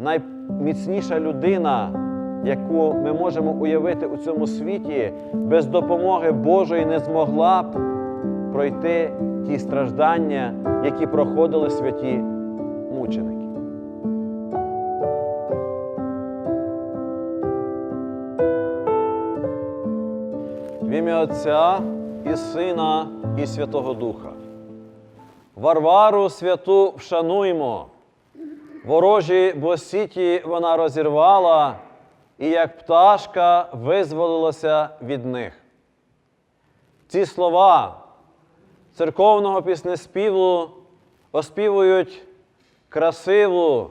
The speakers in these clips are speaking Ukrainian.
найміцніша людина, яку ми можемо уявити у цьому світі, без допомоги Божої не змогла б пройти ті страждання, які проходили святі мученики. В Отця і Сина, і Святого Духа. Варвару святу вшануймо. Ворожі босіті вона розірвала, і як пташка визволилася від них. Ці слова церковного піснеспіву оспівують красиву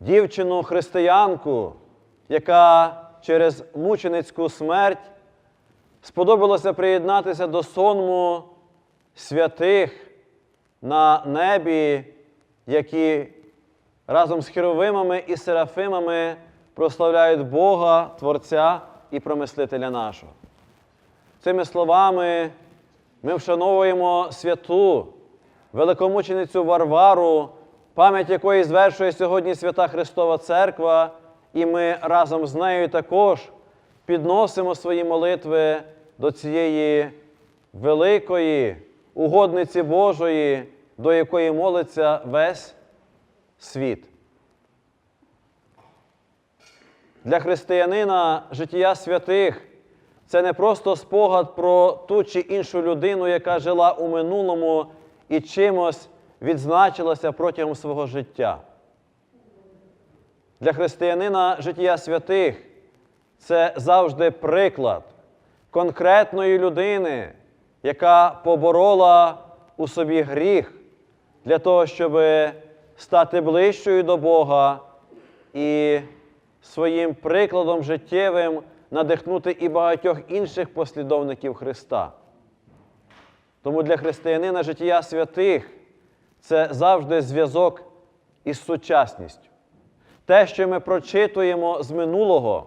дівчину-християнку, яка через мученицьку смерть сподобалося приєднатися до сонму святих на небі, які разом з херовимами і серафимами прославляють Бога, Творця і промислителя нашого. Цими словами ми вшановуємо святу великомученицю Варвару, пам'ять якої звершує сьогодні Свята Христова Церква, і ми разом з нею також підносимо свої молитви до цієї великої угодниці Божої, до якої молиться весь світ. Для християнина життя святих це не просто спогад про ту чи іншу людину, яка жила у минулому і чимось відзначилася протягом свого життя. Для християнина життя святих це завжди приклад конкретної людини, яка поборола у собі гріх для того, щоб стати ближчою до Бога і своїм прикладом життєвим надихнути і багатьох інших послідовників Христа. Тому для християнина життя святих це завжди зв'язок із сучасністю. Те, що ми прочитуємо з минулого,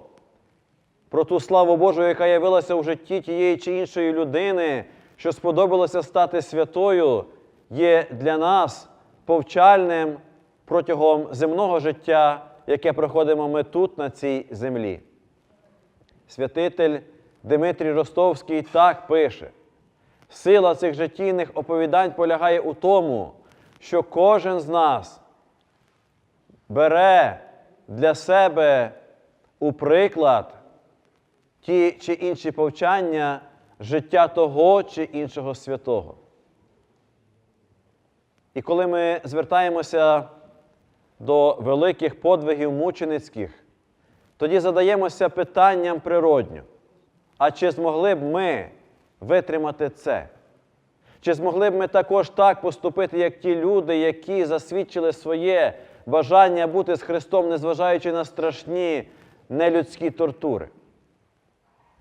про ту славу Божу, яка явилася у житті тієї чи іншої людини, що сподобалося стати святою, є для нас повчальним протягом земного життя, яке проходимо ми тут, на цій землі. Святитель Дмитрій Ростовський так пише: сила цих життєвих оповідань полягає у тому, що кожен з нас бере для себе у приклад ті чи інші повчання життя того чи іншого святого. І коли ми звертаємося до великих подвигів мученицьких, тоді задаємося питанням природньо. А чи змогли б ми витримати це? Чи змогли б ми також так поступити, як ті люди, які засвідчили своє бажання бути з Христом, незважаючи на страшні нелюдські тортури?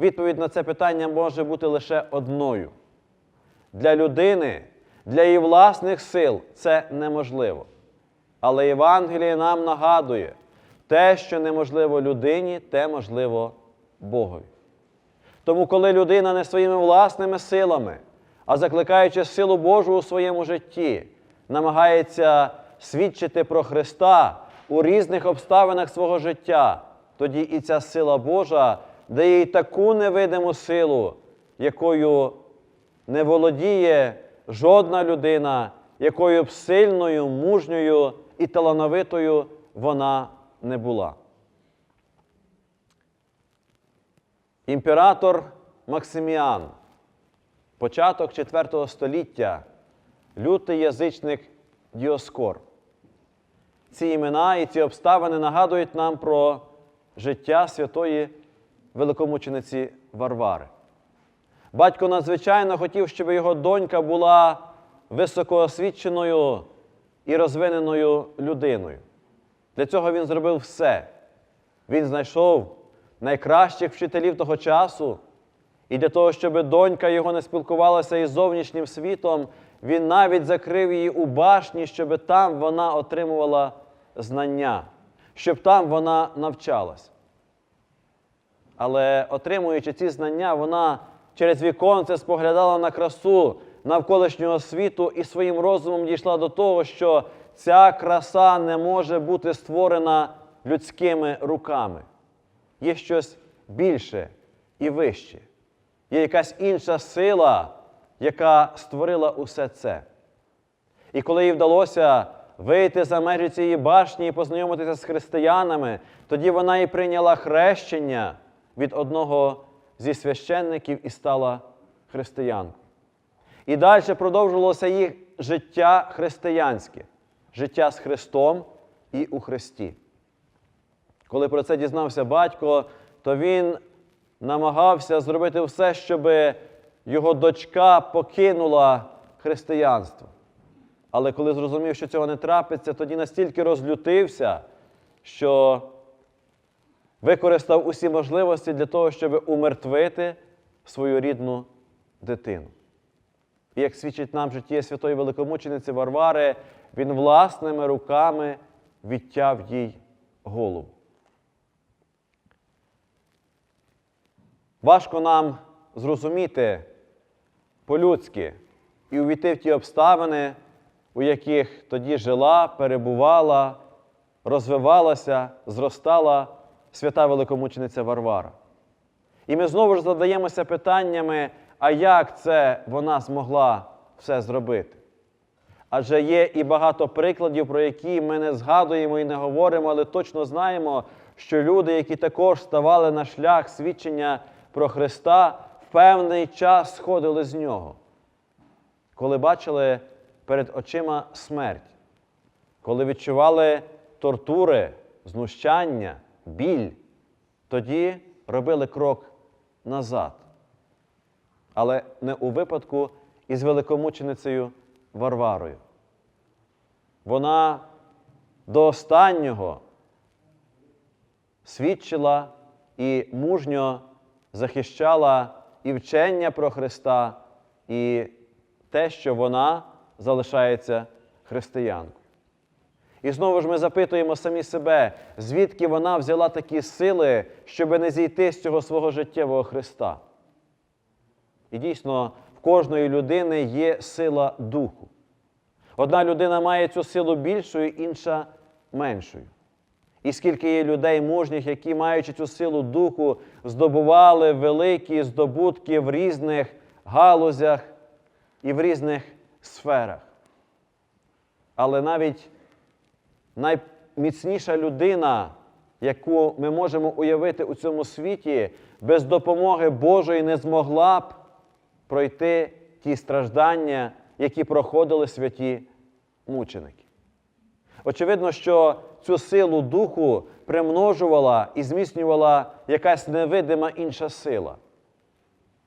Відповідь на це питання може бути лише одною. Для людини, для її власних сил це неможливо. Але Євангеліє нам нагадує, те, що неможливо людині, те можливо Богові. Тому, коли людина не своїми власними силами, а закликаючи силу Божу у своєму житті, намагається свідчити про Христа у різних обставинах свого життя, тоді і ця сила Божа дає їй таку невидиму силу, якою не володіє жодна людина, якою б сильною, мужньою і талановитою вона не була. Імператор Максиміан, початок IV століття, лютий язичник Діоскор. Ці імена і ці обставини нагадують нам про життя святої великомучениці Варвари. Батько надзвичайно хотів, щоб його донька була високоосвіченою і розвиненою людиною. Для цього він зробив все. Він знайшов найкращих вчителів того часу, і для того, щоб донька його не спілкувалася із зовнішнім світом, він навіть закрив її у башні, щоб там вона отримувала знання, щоб там вона навчалась. Але отримуючи ці знання, вона через віконце споглядала на красу навколишнього світу і своїм розумом дійшла до того, що ця краса не може бути створена людськими руками. Є щось більше і вище. Є якась інша сила, яка створила усе це. І коли їй вдалося вийти за межі цієї башні і познайомитися з християнами, тоді вона і прийняла хрещення від одного зі священників і стала християнкою. І далі продовжувалося їх життя християнське, життя з Христом і у Христі. Коли про це дізнався батько, то він намагався зробити все, щоб його дочка покинула християнство. Але коли зрозумів, що цього не трапиться, тоді настільки розлютився, що використав усі можливості для того, щоб умертвити свою рідну дитину. І як свідчить нам життя святої великомучениці Варвари, він власними руками відтяв їй голову. Важко нам зрозуміти по-людськи і увійти в ті обставини, у яких тоді жила, перебувала, розвивалася, зростала свята великомучениця Варвара. І ми знову ж задаємося питаннями, а як це вона змогла все зробити? Адже є і багато прикладів, про які ми не згадуємо і не говоримо, але точно знаємо, що люди, які також ставали на шлях свідчення про Христа, в певний час сходили з нього, коли бачили перед очима смерть, коли відчували тортури, знущання, біль, тоді робили крок назад. Але не у випадку із великомученицею Варварою. Вона до останнього свідчила і мужньо захищала і вчення про Христа, і те, що вона залишається християнкою. І знову ж ми запитуємо самі себе, звідки вона взяла такі сили, щоб не зійти з цього свого життєвого Христа. І дійсно, в кожної людини є сила духу. Одна людина має цю силу більшою, інша меншою. І скільки є людей мужніх, які, маючи цю силу духу, здобували великі здобутки в різних галузях і в різних сферах. Але навіть найміцніша людина, яку ми можемо уявити у цьому світі, без допомоги Божої не змогла б пройти ті страждання, які проходили святі мученики. Очевидно, що цю силу духу примножувала і зміцнювала якась невидима інша сила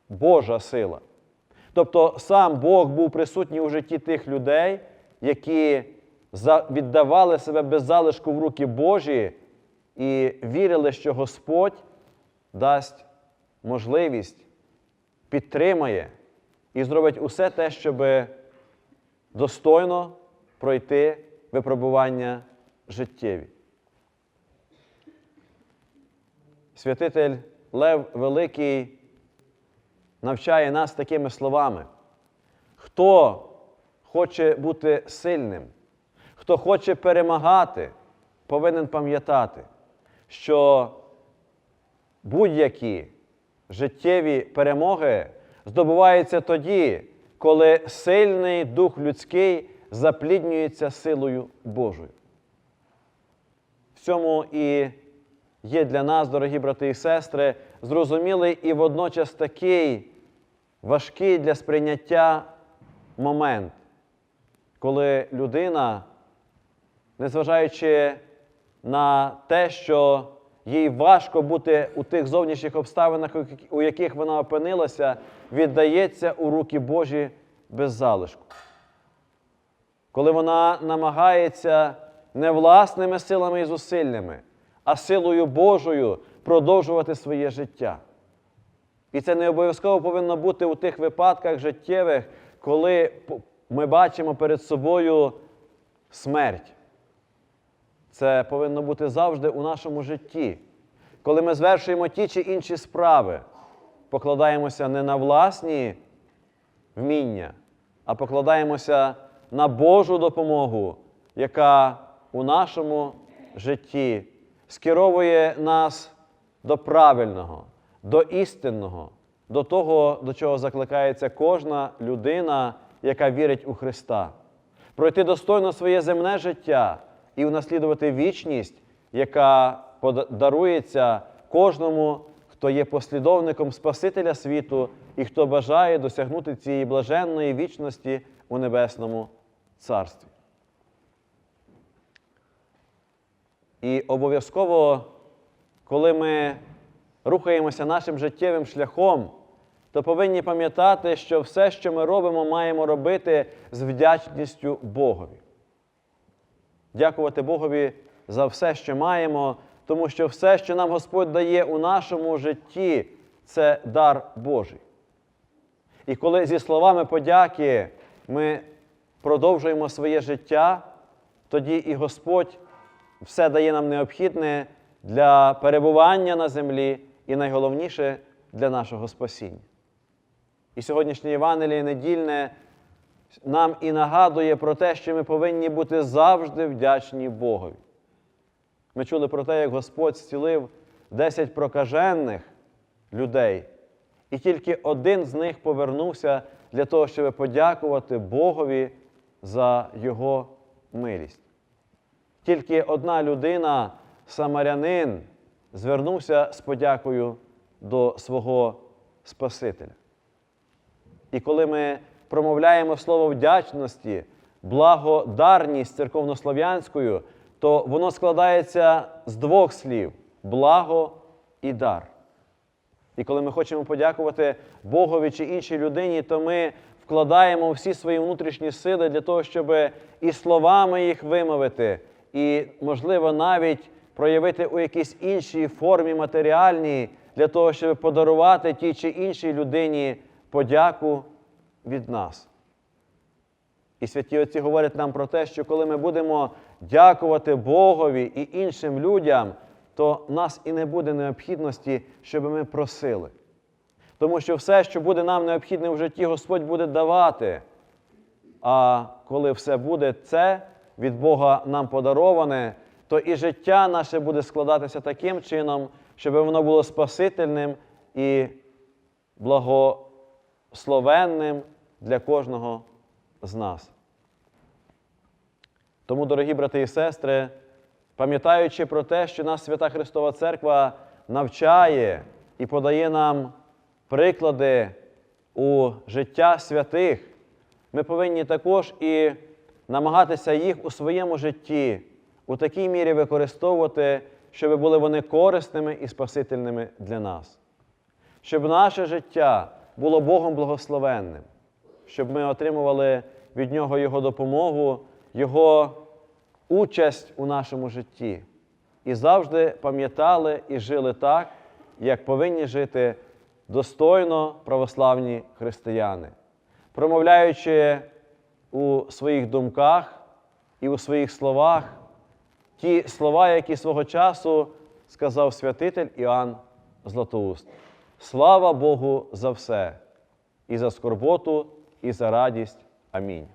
Божа сила. Тобто сам Бог був присутній у житті тих людей, які віддавали себе без залишку в руки Божі і вірили, що Господь дасть можливість, підтримає і зробить усе те, щоб достойно пройти випробування життєві. Святитель Лев Великий навчає нас такими словами. Хто хоче бути сильним, хто хоче перемагати, повинен пам'ятати, що будь-які життєві перемоги здобуваються тоді, коли сильний дух людський запліднюється силою Божою. В цьому і є для нас, дорогі брати і сестри, зрозумілий і водночас такий важкий для сприйняття момент, коли людина, незважаючи на те, що їй важко бути у тих зовнішніх обставинах, у яких вона опинилася, віддається у руки Божі без залишку. Коли вона намагається не власними силами і зусиллями, а силою Божою продовжувати своє життя. І це не обов'язково повинно бути у тих випадках життєвих, коли ми бачимо перед собою смерть. Це повинно бути завжди у нашому житті. Коли ми звершуємо ті чи інші справи, покладаємося не на власні вміння, а покладаємося на Божу допомогу, яка у нашому житті скеровує нас до правильного, до істинного, до того, до чого закликається кожна людина, яка вірить у Христа. Пройти достойно своє земне життя і унаслідувати вічність, яка дарується кожному, хто є послідовником Спасителя світу і хто бажає досягнути цієї блаженної вічності у Небесному Царстві. І обов'язково, коли ми рухаємося нашим життєвим шляхом, то повинні пам'ятати, що все, що ми робимо, маємо робити з вдячністю Богові. Дякувати Богові за все, що маємо, тому що все, що нам Господь дає у нашому житті, це дар Божий. І коли зі словами подяки ми продовжуємо своє життя, тоді і Господь все дає нам необхідне для перебування на землі і найголовніше для нашого спасіння. І сьогоднішнє Євангеліє недільне нам і нагадує про те, що ми повинні бути завжди вдячні Богові. Ми чули про те, як Господь зцілив 10 прокажених людей, і тільки один з них повернувся для того, щоб подякувати Богові за Його милість. Тільки одна людина, самарянин, звернувся з подякою до свого Спасителя. І коли ми промовляємо слово вдячності, благодарність церковнослов'янською, то воно складається з двох слів благо і дар. І коли ми хочемо подякувати Богові чи іншій людині, то ми вкладаємо всі свої внутрішні сили для того, щоб і словами їх вимовити, і, можливо, навіть проявити у якійсь іншій формі матеріальній, для того, щоб подарувати тій чи іншій людині подяку від нас. І святі Отці говорять нам про те, що коли ми будемо дякувати Богові і іншим людям, то нас і не буде необхідності, щоб ми просили. Тому що все, що буде нам необхідне в житті, Господь буде давати. А коли все буде це від Бога нам подароване, то і життя наше буде складатися таким чином, щоб воно було спасительним і благословенним для кожного з нас. Тому, дорогі брати і сестри, пам'ятаючи про те, що нас Свята Христова Церква навчає і подає нам приклади у життя святих, ми повинні також і намагатися їх у своєму житті у такій мірі використовувати, щоб були вони корисними і спасительними для нас, щоб наше життя було Богом благословенним, щоб ми отримували від Нього Його допомогу, Його участь у нашому житті і завжди пам'ятали і жили так, як повинні жити достойно православні християни, промовляючи у своїх думках і у своїх словах ті слова, які свого часу сказав святитель Іоанн Златоуст. Слава Богу за все, і за скорботу, і за радість. Амінь.